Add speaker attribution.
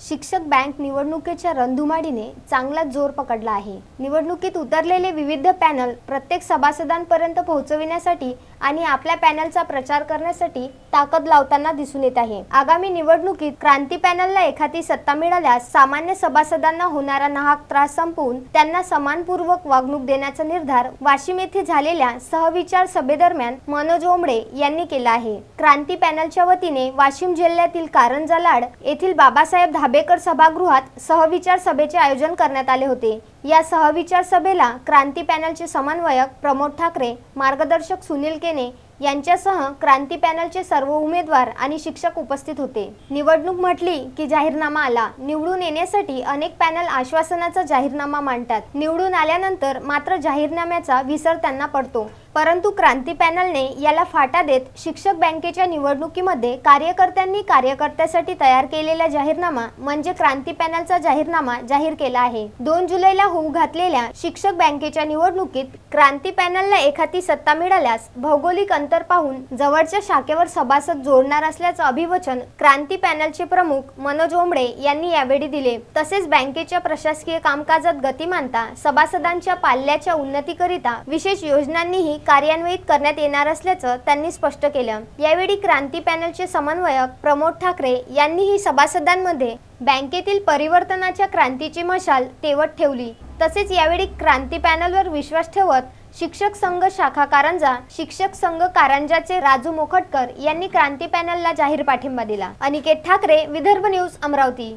Speaker 1: शिक्षक बँक निवडणुकीच्या रणधुमाडीने चांगला जोर पकडला आहे. निवडणुकीत उतरलेले विविध पॅनल प्रत्येक सभासदांपर्यंत पोहोचविण्यासाठी आणि आपल्या पॅनलचा प्रचार करण्यासाठी ताकद लावताना दिसून येत आहे. आगामी निवडणुकीत क्रांती पॅनलला एखादी सत्ता मिळाल्यास सामान्य सभासदांना होणारा नाहक त्रास संपवून त्यांना समानपूर्वक वागणूक देण्याचा निर्धार वाशिम येथे झालेल्या सहविचार सभेदरम्यान मनोज ओंबडे यांनी केला आहे. क्रांती पॅनलच्या वतीने वाशिम जिल्ह्यातील कारंजा लाड येथील बाबासाहेब धाबेकर सभागृहात सहविचार सभेचे आयोजन करण्यात आले होते. या सहविचार सभेला क्रांती पॅनलचे समन्वयक प्रमोद ठाकरे मार्गदर्शक सुनील केने यांच्यासह क्रांती पॅनलचे सर्व उमेदवार आणि शिक्षक उपस्थित होते. निवडणूक म्हटली की जाहीरनामा आला. निवडून येण्यासाठी अनेक पॅनल आश्वासनाचा जाहीरनामा मांडतात. निवडून आल्यानंतर मात्र जाहीरनाम्याचा विसर त्यांना पडतो. परंतु क्रांती पॅनलने याला फाटा देत शिक्षक बँकेच्या निवडणुकीमध्ये कार्यकर्त्यांनी कार्यकर्त्यासाठी तयार केलेला जाहीरनामा म्हणजे क्रांती पॅनलचा जाहीरनामा जाहीर केला आहे. दोन जुलैला होऊ घातलेल्या शिक्षक बँकेच्या निवडणुकीत क्रांती पॅनलला एखादी सत्ता मिळाल्यास भौगोलिक अंतर पाहून जवळच्या शाखेवर सभासद जोडणार असल्याचं अभिवचन क्रांती पॅनलचे प्रमुख मनोज ओंबडे यांनी यावेळी दिले. तसेच बँकेच्या प्रशासकीय कामकाजात गतिमानता सभासदांच्या पाल्याच्या उन्नतीकरिता विशेष योजनांनीही कार्यान्वित करण्यात येणार असल्याचं त्यांनी स्पष्ट केलं. यावेळी क्रांती पॅनलचे समन्वयक प्रमोद ठाकरे यांनीही सभासदांमध्ये बँकेतील परिवर्तनाच्या क्रांतीची मशाल तेवत ठेवली. तसेच यावेळी क्रांती पॅनलवर विश्वास ठेवत शिक्षक संघ शाखा कारंजा शिक्षक संघ कारंजाचे राजू मोखटकर यांनी क्रांती पॅनलला जाहीर पाठिंबा दिला. अनिकेत ठाकरे विदर्भ न्यूज अमरावती.